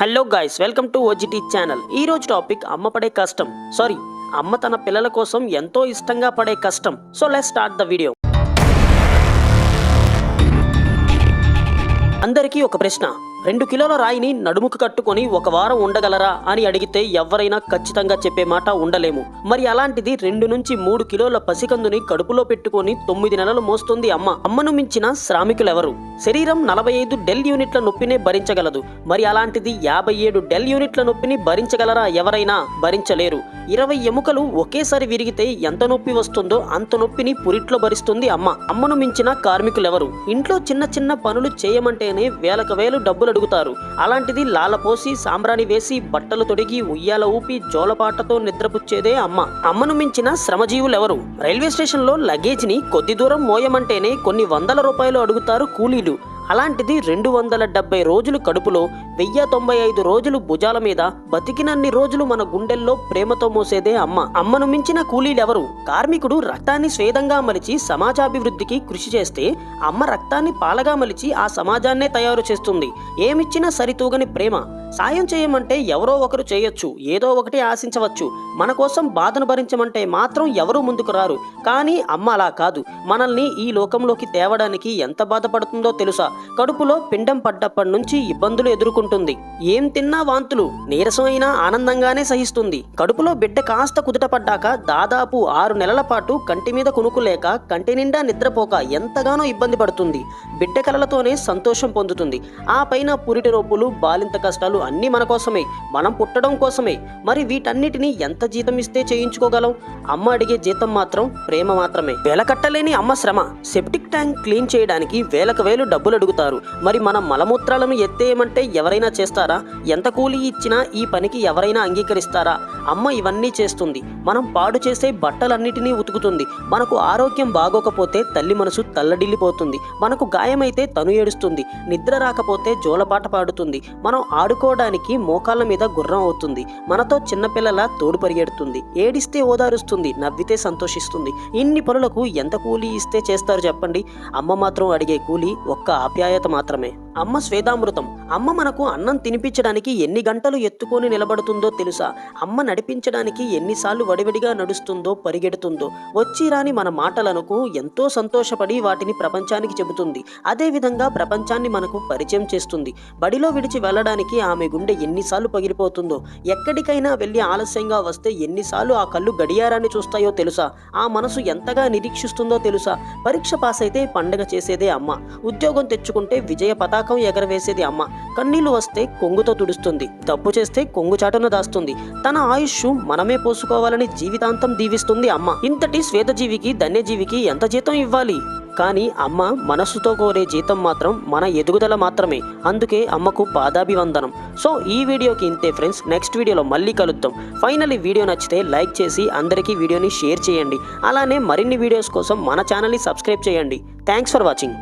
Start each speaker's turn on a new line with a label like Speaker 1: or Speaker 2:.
Speaker 1: Hello guys welcome to OTT channel ఈ రోజు topic అమ్మ పడే కష్టం. సారీ అమ్మ తన పిల్లల కోసం ఎంతో ఇష్టంగా పడే కష్టం. So let start the video అందరికీ ఒక ప్రశ్న. రెండు కిలోల రాయిని నడుముకు కట్టుకొని ఒక వారం ఉండగలరా అని అడిగితే ఎవరైనా ఖచ్చితంగా చెప్పే మాట ఉండలేము. మరి అలాంటిది రెండు నుంచి మూడు కిలోల పసికందుని కడుపులో పెట్టుకొని తొమ్మిది నెలలు మోస్తుంది అమ్మ. అమ్మను మించిన శ్రామికులెవరు? శరీరం నలభై ఐదు డెల్ యూనిట్ల నొప్పినే భరించగలదు. మరి అలాంటిది యాభై ఏడు డెల్ యూనిట్ల నొప్పిని భరించగలరా ఎవరైనా? భరించలేరు. ఇరవై ఎముకలు ఒకేసారి విరిగితే ఎంత నొప్పి వస్తుందో అంత నొప్పిని పురిట్లో భరిస్తుంది అమ్మ. అమ్మను మించిన కార్మికులెవరు? ఇంట్లో చిన్న చిన్న పనులు చేయమంటేనే వేలకు వేలు డబ్బులు అడుగుతారు. అలాంటిది లాలపోసి సాంబ్రాణి వేసి బట్టలు తొడిగి ఉయ్యాల ఊపి జోలపాటతో నిద్రపుచ్చేదే అమ్మ. అమ్మను మించిన శ్రమజీవులెవరు? రైల్వే స్టేషన్లో లగేజ్ని కొద్ది దూరం మోయమంటేనే కొన్ని వందల రూపాయలు అడుగుతారు కూలీలు. అలాంటిది రెండు వందల డెబ్బై రోజులు కడుపులో వెయ్యి తొంభై ఐదు రోజులు భుజాల మీద బతికినన్ని రోజులు మన గుండెల్లో ప్రేమతో మోసేదే అమ్మ. అమ్మను మించిన కూలీలెవరు? కార్మికుడు రక్తాన్ని స్వేదంగా మలిచి సమాజాభివృద్ధికి కృషి చేస్తే అమ్మ రక్తాన్ని పాలగా మలిచి ఆ సమాజాన్నే తయారు చేస్తుంది. ఏమిచ్చినా సరితూగని ప్రేమ. సాయం చేయమంటే ఎవరో ఒకరు చేయొచ్చు ఏదో ఒకటి ఆశించవచ్చు. మన కోసం బాధను భరించమంటే మాత్రం ఎవరూ ముందుకు రారు. కానీ అమ్మ అలా కాదు. మనల్ని ఈ లోకంలోకి తేవడానికి ఎంత బాధపడుతుందో తెలుసా? కడుపులో పిండం పడ్డప్పటి నుంచి ఇబ్బందులు ఎదుర్కొంటుంది. ఏం తిన్నా వాంతులు నీరసం అయినా ఆనందంగానే సహిస్తుంది. కడుపులో బిడ్డ కాస్త కుదుట పడ్డాక దాదాపు ఆరు నెలల పాటు కంటి మీద కొనుక్కులేక కంటి నిండా నిద్రపోక ఎంతగానో ఇబ్బంది పడుతుంది. బిడ్డ కలలతోనే సంతోషం పొందుతుంది. ఆ పైన పురిటి నొప్పులు బాలింత కష్టాలు అన్నీ మన కోసమే మనం పుట్టడం కోసమే. మరి వీటన్నిటిని ఎంత జీతం ఇస్తే చేయించుకోగలం? అమ్మ అడిగే జీతం మాత్రం ప్రేమ మాత్రమే. వెలకట్టలేని అమ్మ శ్రమ. సెప్టిక్ ట్యాంక్ క్లీన్ చేయడానికి వేలకు వేలు డబ్బులు అడుగుతారు. మరి మన మలమూత్రాలను ఎత్తేయమంటే ఎవరైనా చేస్తారా? ఎంత కూలి ఇచ్చినా ఈ పనికి ఎవరైనా అంగీకరిస్తారా? అమ్మ ఇవన్నీ చేస్తుంది. మనం పాడు చేసే బట్టలన్నిటినీ ఉతుకుతుంది. మనకు ఆరోగ్యం బాగోకపోతే తల్లి మనసు తల్లడిల్లిపోతుంది. మనకు గాయమైతే తను ఏడుస్తుంది. నిద్ర రాకపోతే జోలపాట పాడుతుంది. మనం ఆడుకో ఆడుకోవడానికి మోకాళ్ళ మీద గుర్రం అవుతుంది. మనతో చిన్నపిల్లల తోడు పరిగెడుతుంది. ఏడిస్తే ఓదారుస్తుంది నవ్వితే సంతోషిస్తుంది. ఇన్ని పనులకు ఎంత కూలీ ఇస్తే చేస్తారు చెప్పండి? అమ్మ మాత్రం అడిగే కూలీ ఒక్క ఆప్యాయత మాత్రమే. అమ్మ స్వేదామృతం. అమ్మ మనకు అన్నం తినిపించడానికి ఎన్ని గంటలు ఎత్తుకొని నిలబడుతుందో తెలుసా? అమ్మ నడిపించడానికి ఎన్నిసార్లు వడివడిగా నడుస్తుందో పరిగెడుతుందో. వచ్చి రాని మన మాటలకు ఎంతో సంతోషపడి వాటిని ప్రపంచానికి చెబుతుంది. అదేవిధంగా ప్రపంచాన్ని మనకు పరిచయం చేస్తుంది. బడిలో విడిచి వెళ్ళడానికి ఆమె గుండె ఎన్నిసార్లు పగిలిపోతుందో ఎక్కడికైనా వెళ్ళి ఆలస్యంగా వస్తే ఎన్నిసార్లు ఆ కళ్ళు గడియారాన్ని చూస్తాయో తెలుసా? ఆ మనసు ఎంతగా నిరీక్షిస్తుందో తెలుసా? పరీక్ష పాస్ అయితే పండగ చేసేదే అమ్మ. ఉద్యోగం తెచ్చుకుంటే విజయ పతాకం ఎగరవేసేది అమ్మ. కన్నీళ్ళు వస్తే కొంగుతో తుడుస్తుంది. తప్పు చేస్తే కొంగు చాటున దాస్తుంది. తన ఆయుష్ మనమే పోసుకోవాలని జీవితాంతం దీవిస్తుంది అమ్మ. ఇంతటి శ్వేతజీవికి ధన్యజీవికి ఎంత జీతం ఇవ్వాలి? కానీ అమ్మ మనస్సుతో కోరే జీతం మాత్రం మన ఎదుగుదల మాత్రమే. అందుకే అమ్మకు పాదాభివందనం. సో ఈ వీడియోకి ఇంతే ఫ్రెండ్స్. నెక్స్ట్ వీడియోలో మళ్ళీ కలుద్దాం. ఫైనల్ వీడియో నచ్చితే లైక్ చేసి అందరికీ వీడియోని షేర్ చేయండి. అలానే మరిన్ని వీడియోస్ కోసం మన ఛానల్ని సబ్స్క్రైబ్ చేయండి. Thanks for watching.